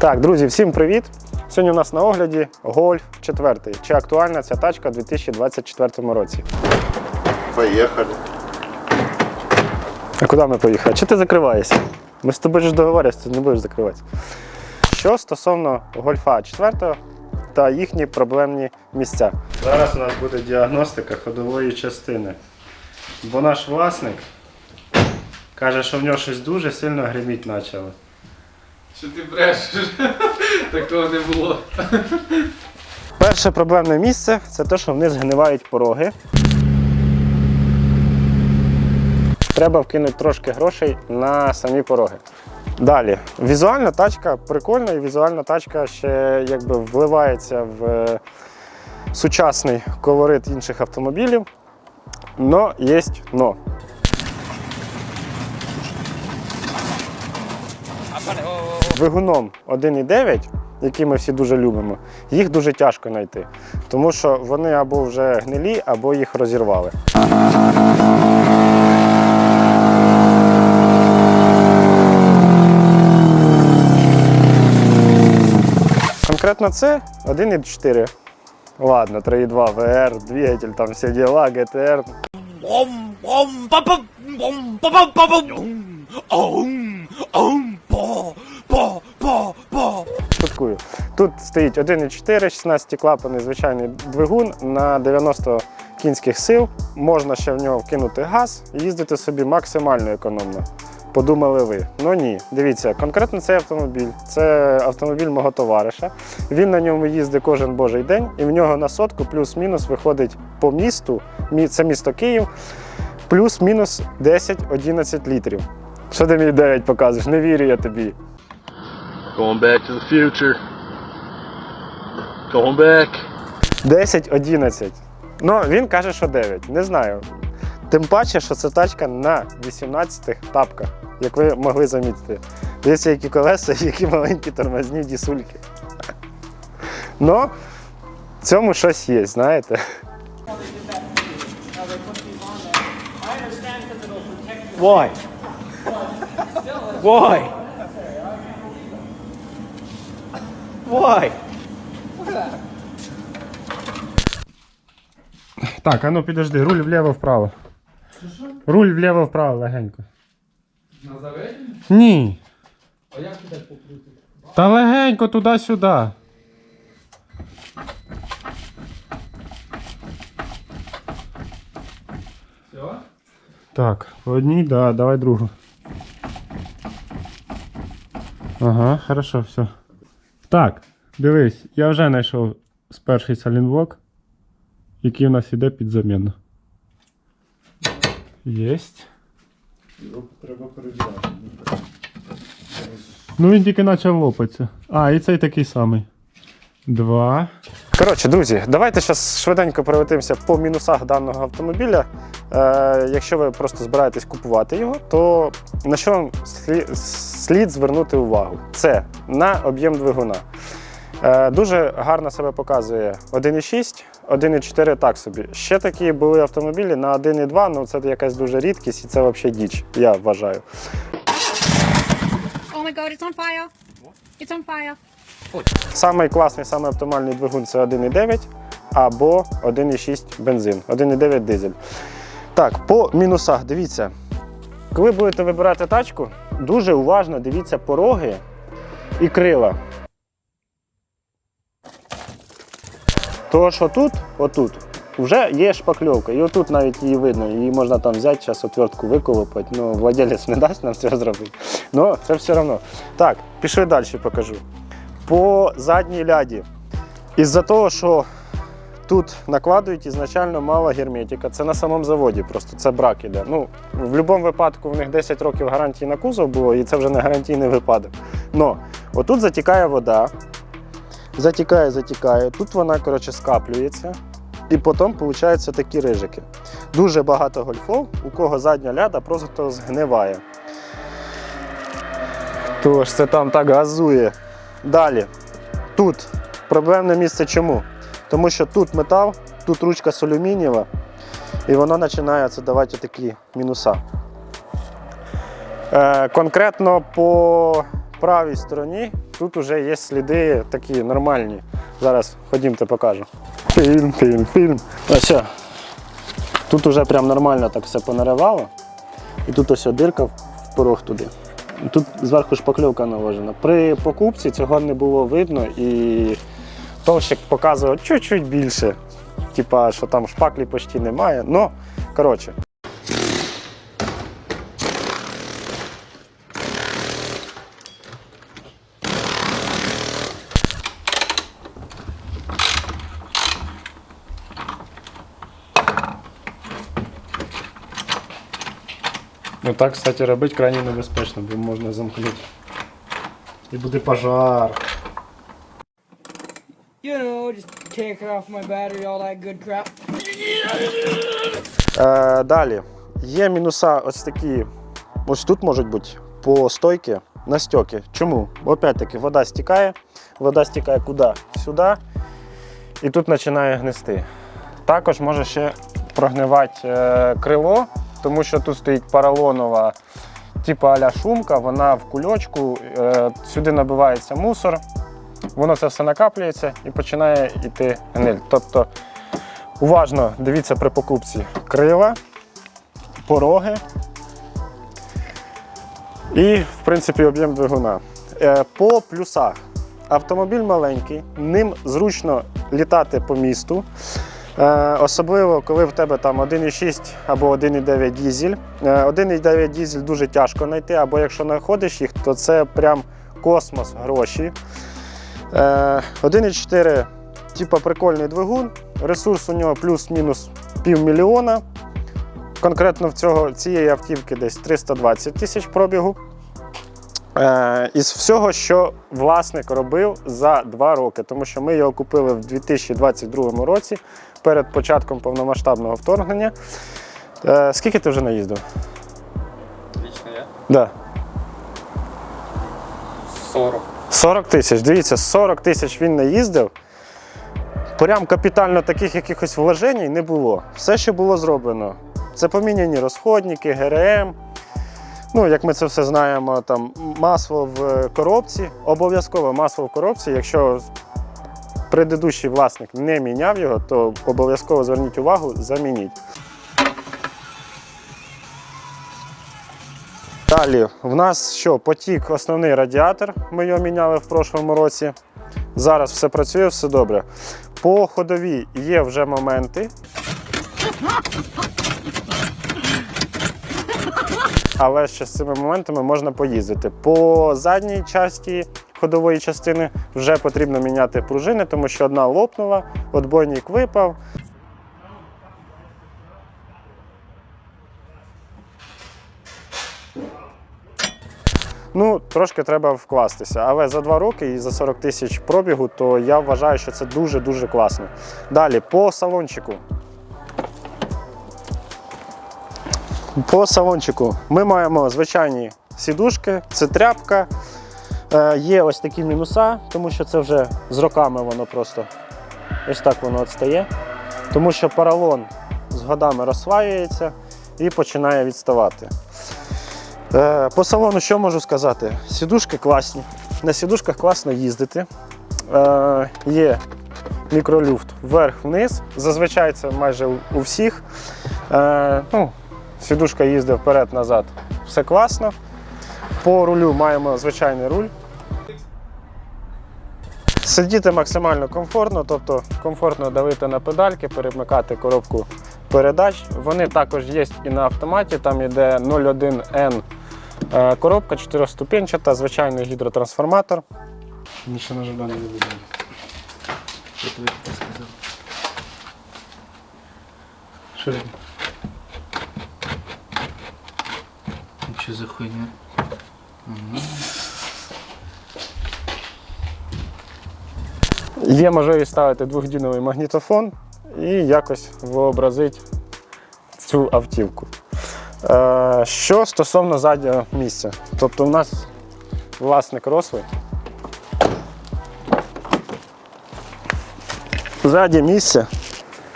Так, друзі, всім привіт! Сьогодні у нас на огляді Golf 4. Чи актуальна ця тачка у 2024 році? Поехали. А куди ми поїхали? Чи ти закриваєшся? Ми з тобою ж договорювалися, ти не будеш закриватися. Що стосовно Гольфа 4 та їхні проблемні місця. Зараз у нас буде діагностика ходової частини. Бо наш власник каже, що в нього щось дуже сильно гриміть почало. Що ти брешеш? Так того не було. Перше проблемне місце це те, що вниз згнивають пороги. Треба вкинути трошки грошей на самі пороги. Далі, візуальна тачка прикольна, і візуальна тачка ще якби вливається в е, сучасний колорит інших автомобілів. Но є но. Двигуном 1.9, який ми всі дуже любимо, їх дуже тяжко знайти, тому що вони або вже гнилі, або їх розірвали. Конкретно це 1.4. Ладно, 3.2 VR, двигатель, там всі діла, GTR. Ом, по, по, по, по. Шуткую. Тут стоїть 1.4, 16 клапаний звичайний двигун на 90 кінських сил. Можна ще в нього вкинути газ і їздити собі максимально економно. Подумали ви. Ну ні, дивіться, конкретно цей автомобіль це автомобіль мого товариша. Він на ньому їздить кожен божий день, і в нього на сотку плюс-мінус виходить по місту. Це місто Київ, плюс-мінус 10-11 літрів. Що ти мені 9 показуєш? Не вірю я тобі. Going back to the future. Going back. 10-11. Ну, він каже, що 9. Не знаю. Тим паче, що це тачка на 18 тапках, як ви могли замітити. Дивіться, які колеса, які маленькі тормозні дісульки. Ну, в цьому щось є, знаєте. Why? Why? Why? Так, а ну підожди, руль вліво-вправо. Руль вліво-вправо легенько. На заведення? Ні. А як туди покрутити? Та легенько туди-сюди. Все? Так, по одній, да, давай другу. Ага, хорошо, все. Так, дивись, я вже знайшов з перший салінблок, який у нас іде під заміну. Єсть. Треба перевіряти. Ну він тільки почав лопатися. А, і цей такий самий. Два. Коротше, друзі, давайте зараз швиденько пролетимося по мінусах даного автомобіля. Е, якщо ви просто збираєтесь купувати його, то на що вам слід звернути увагу? Це на об'єм двигуна. Е, дуже гарно себе показує 1,6, 1,4 так собі. Ще такі були автомобілі на 1,2, ну це якась дуже рідкість і це взагалі діч, я вважаю. Oh my god, it's on fire. It's on fire. Самий класний, самий оптимальний двигун це 1,9 або 1,6 бензин, 1,9 дизель. Так, по мінусах, дивіться. Коли будете вибирати тачку, дуже уважно дивіться пороги і крила. Тому що тут, отут, вже є шпакльовка, і отут навіть її видно. Її можна там взяти, зараз отвертку виколопати. Ну, владелець не дасть нам це зробити. Ну, це все одно. Так, пішли далі покажу по задній ляді. Із-за того, що тут накладують ізначально мало герметика, це на самому заводі, просто це брак іде. Ну, в будь-якому випадку в них 10 років гарантії на кузов було, і це вже не гарантійний випадок. Но отут затікає вода, затікає, затікає, тут вона коротше, скаплюється. І потім виходять такі рижики. Дуже багато гольфов, у кого задня ляда просто згниває. Тож це там так газує. Далі. Тут проблемне місце чому? Тому що тут метал, тут ручка з алюмінієва, і воно починає це давати такі мінуса. Е, конкретно по правій стороні тут вже є сліди такі нормальні. Зараз ходімте покажу. Фільм, фільм, фільм. Ось. Тут вже прям нормально так все понаривало. І тут ось дирка в порог туди. Тут зверху шпакльовка наложена. При покупці цього не було видно і товщик показував чуть-чуть більше. Типа, що там шпаклі почти немає. Ну, коротше. Ну так, кстати, робити крайне небезпечно, бо можна замкнути. І буде пожар. You know, just take off my battery, all that good crap. Е, далі. Є мінуса ось такі. Ось тут можуть бути по стойки на стьоки. Чому? Бо опять-таки вода стікає. Вода стікає куди? Сюди. І тут починає гнисти. Також може ще прогнивати е, крило, тому що тут стоїть поролонова, типу аля шумка, вона в кульочку, е, сюди набивається мусор, воно це все накаплюється і починає йти гниль. Тобто уважно дивіться при покупці крила, пороги і, в принципі, об'єм двигуна. Е, По плюсах. Автомобіль маленький, ним зручно літати по місту. Е, Особливо, коли в тебе там 1,6 або 1,9 дізель. Е, 1,9 дізель дуже тяжко знайти, або якщо знаходиш їх, то це прям космос гроші. Е, 1,4 типа прикольний двигун. Ресурс у нього плюс-мінус півмільйона. Конкретно в цього, цієї автівки десь 320 тисяч пробігу. Е, із всього, що власник робив за два роки, тому що ми його купили в 2022 році перед початком повномасштабного вторгнення. Е, скільки ти вже наїздив? Лично я? Да. 40. 40 тисяч. Дивіться, 40 тисяч він наїздив. Прям капітально таких якихось вложень не було. Все, що було зроблено, це поміняні розходники, ГРМ. Ну, як ми це все знаємо, там масло в коробці, обов'язково масло в коробці. Якщо предыдущий власник не міняв його, то обов'язково зверніть увагу, замініть. Далі, в нас що, потік основний радіатор, ми його міняли в прошлому році. Зараз все працює, все добре. По ходовій є вже моменти. Але ще з цими моментами можна поїздити. По задній часті ходової частини вже потрібно міняти пружини, тому що одна лопнула, отбойник випав. Ну, трошки треба вкластися, але за два роки і за 40 тисяч пробігу, то я вважаю, що це дуже-дуже класно. Далі, по салончику. По салончику ми маємо звичайні сідушки, це тряпка. Е, є ось такі мінуса, тому що це вже з роками воно просто ось так воно відстає. Тому що поролон з годами розсваюється і починає відставати. Е, По салону що можу сказати? Сідушки класні. На сідушках класно їздити. Е, Є мікролюфт вверх-вниз. Зазвичай це майже у- всіх. Е, ну, Сідушка їздить вперед-назад. Все класно. По рулю маємо звичайний руль. Сидіти максимально комфортно, тобто комфортно давити на педальки, перемикати коробку передач. Вони також є і на автоматі, там йде 01N е, коробка, 4-ступенчата, звичайний гідротрансформатор. Нічого на жадання не буде. Що він? Що за хуйня? Є можливість ставити двохдюновий магнітофон і якось вообразити цю автівку. Е, що стосовно заднього місця, тобто у нас власник рослий. Ззаді місце.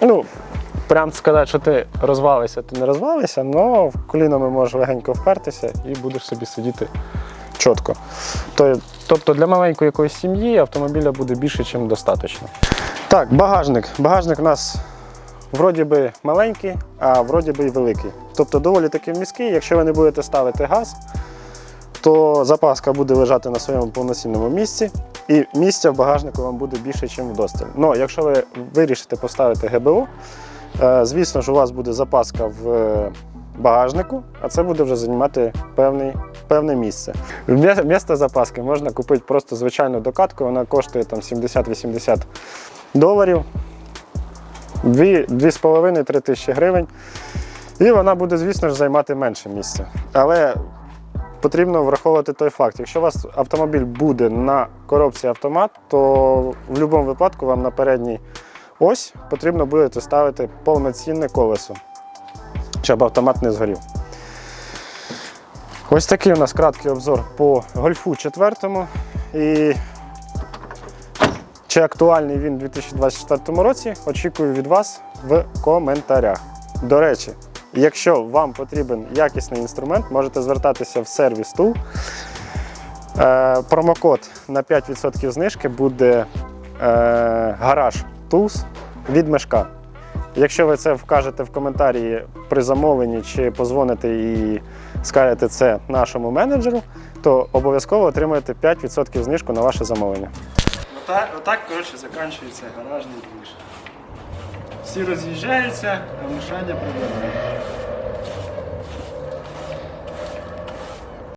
Ну, прям сказати, що ти розвалися, ти не розвалися, але колінами можеш легенько впертися і будеш собі сидіти чітко. Тобто для маленької якоїсь сім'ї автомобіля буде більше, ніж достатньо. Так, багажник. Багажник у нас вроді би маленький, а вроді би і великий. Тобто доволі таки міський. Якщо ви не будете ставити газ, то запаска буде лежати на своєму повноцінному місці, і місця в багажнику вам буде більше, ніж вдосталь. Ну, якщо ви вирішите поставити ГБУ, е, звісно ж, у вас буде запаска в е, багажнику, а це буде вже займати певний, певне місце. Вмісто запаски можна купити просто звичайну докатку, вона коштує там 70-80 доларів. 2,5-3 тисячі гривень. І вона буде, звісно ж, займати менше місця. Але потрібно враховувати той факт, якщо у вас автомобіль буде на коробці автомат, то в будь-якому випадку вам на передній ось потрібно буде ставити повноцінне колесо, щоб автомат не згорів. Ось такий у нас краткий обзор по гольфу 4. І чи актуальний він у 2024 році, очікую від вас в коментарях. До речі, якщо вам потрібен якісний інструмент, можете звертатися в сервіс Tool. Е, промокод на 5% знижки буде е, гараж Tools від мешка. Якщо ви це вкажете в коментарі при замовленні чи позвоните і скажете це нашому менеджеру, то обов'язково отримаєте 5% знижку на ваше замовлення. Отак, отак коротше, закінчується гаражний двіж. Всі роз'їжджаються, а мішання прибирає.